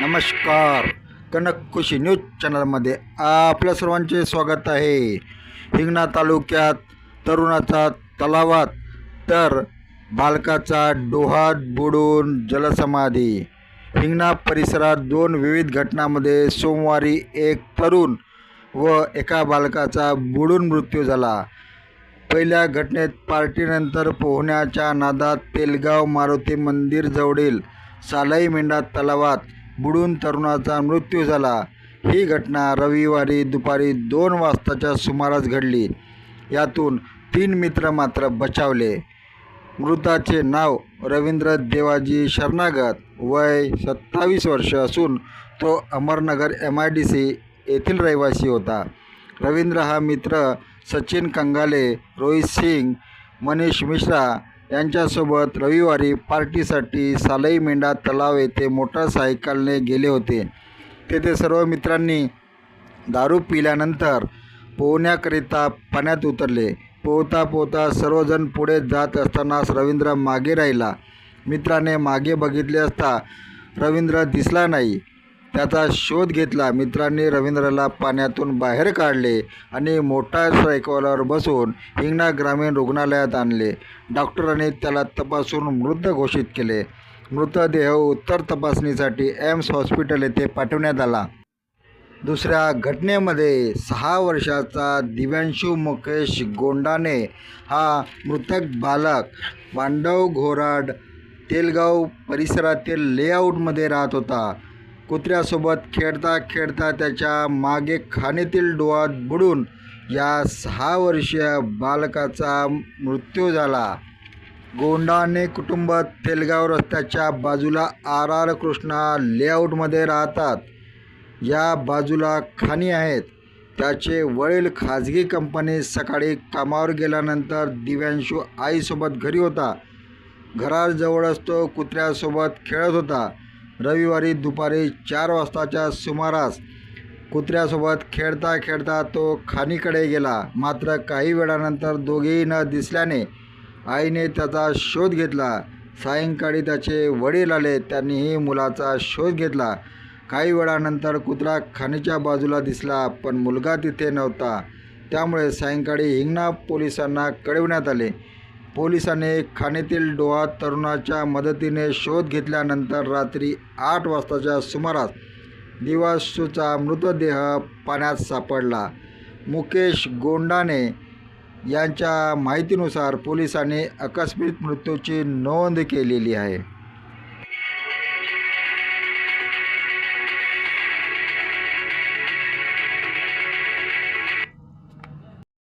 नमस्कार. कनककुशी न्यूज चॅनलमध्ये आपल्या सर्वांचे स्वागत आहे. हिंगणा तालुक्यात तरुणाचा तलावात तर बालकाचा डोहात बुडून जलसमाधी. हिंगणा परिसरात दोन विविध घटनांमध्ये सोमवारी एक तरुण व एका बालकाचा बुडून मृत्यू झाला. पहिल्या घटनेत पार्टीनंतर पोहण्याच्या नादात तेलगाव मारुती मंदिर जवळील सालाई मेंढा तलावात बुडून तरुणाचा मृत्यू झाला. ही घटना रविवारी दुपारी दोन वाजताच्या सुमारास घडली. यातून तीन मित्र मात्र बचावले. मृताचे नाव रवींद्र देवाजी शरणागत वय सत्तावीस वर्ष असून तो Amarnagar M I D C येथील रहिवासी होता. रवींद्र हा मित्र सचिन कंगाले रोहित सिंग मनीष मिश्रा यांच्यासोबत रविवारी पार्टीसाठी सालई मेंढा तलाव येथे मोटरसायकलने गेले होते. तेथे सर्व मित्रांनी दारू पिल्यानंतर पोहण्याकरिता पाण्यात उतरले. पोहता पोहता सर्वजण पुढे जात असतानाच रवींद्र मागे राहिला. मित्राने मागे बघितले असता रवींद्र दिसला नाही. त्याचा शोध घेतला. मित्रांनी रवींद्रला पाण्यातून बाहेर काढले आणि मोटारसायकलवर बसून हिंगणा ग्रामीण रुग्णालयात आणले. डॉक्टरांनी त्याला तपासून मृत घोषित केले. मृतदेह उत्तर तपासणीसाठी एम्स हॉस्पिटल येथे पाठवण्यात आला. दुसऱ्या घटनेमध्ये सहा वर्षाचा दिव्यांशू मुकेश गोंडाने हा मृतक बालक पांडव घोराड तेलगाव परिसरातील लेआउटमध्ये राहत होता. कुत्र्यासोबत खेळता खेळता त्याच्यामागे खाणीतील डोळ्यात बुडून या सहा वर्षीय बालकाचा मृत्यू झाला. गोंडाने कुटुंब तेलगाव रस्त्याच्या बाजूला आर आर कृष्णा लेआउटमध्ये राहतात. या बाजूला खाणी आहेत. त्याचे वडील खाजगी कंपनी सकाळी कामावर गेल्यानंतर दिव्यांशू आईसोबत घरी होता. घराजवळच तो कुत्र्यासोबत खेळत होता. रविवारी दुपारी चार वाजताच्या सुमारास कुत्र्यासोबत खेळता खेळता तो खाणीकडे गेला. मात्र काही वेळानंतर दोघेही न दिसल्याने आईने त्याचा शोध घेतला. सायंकाळी त्याचे वडील आले त्यांनीही मुलाचा शोध घेतला. काही वेळानंतर कुत्रा खाणीच्या बाजूला दिसला पण मुलगा तिथे नव्हता. त्यामुळे सायंकाळी हिंगणा पोलिसांना कळविण्यात आले. पोलिसांनी खाणीतील डोहात तरुणाच्या मदतीने शोध घेतल्यानंतर रात्री आठ वाजताच्या सुमारास दिवासूचा मृतदेह पाण्यात सापडला. मुकेश गोंडाने यांच्या माहितीनुसार पोलिसांनी आकस्मिक मृत्यूची नोंद केलेली आहे.